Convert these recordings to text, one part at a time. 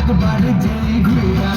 একবার যেই ঘুরা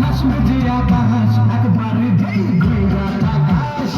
হাসবে যে আকাশ একবারে দিল ঘুরা আকাশ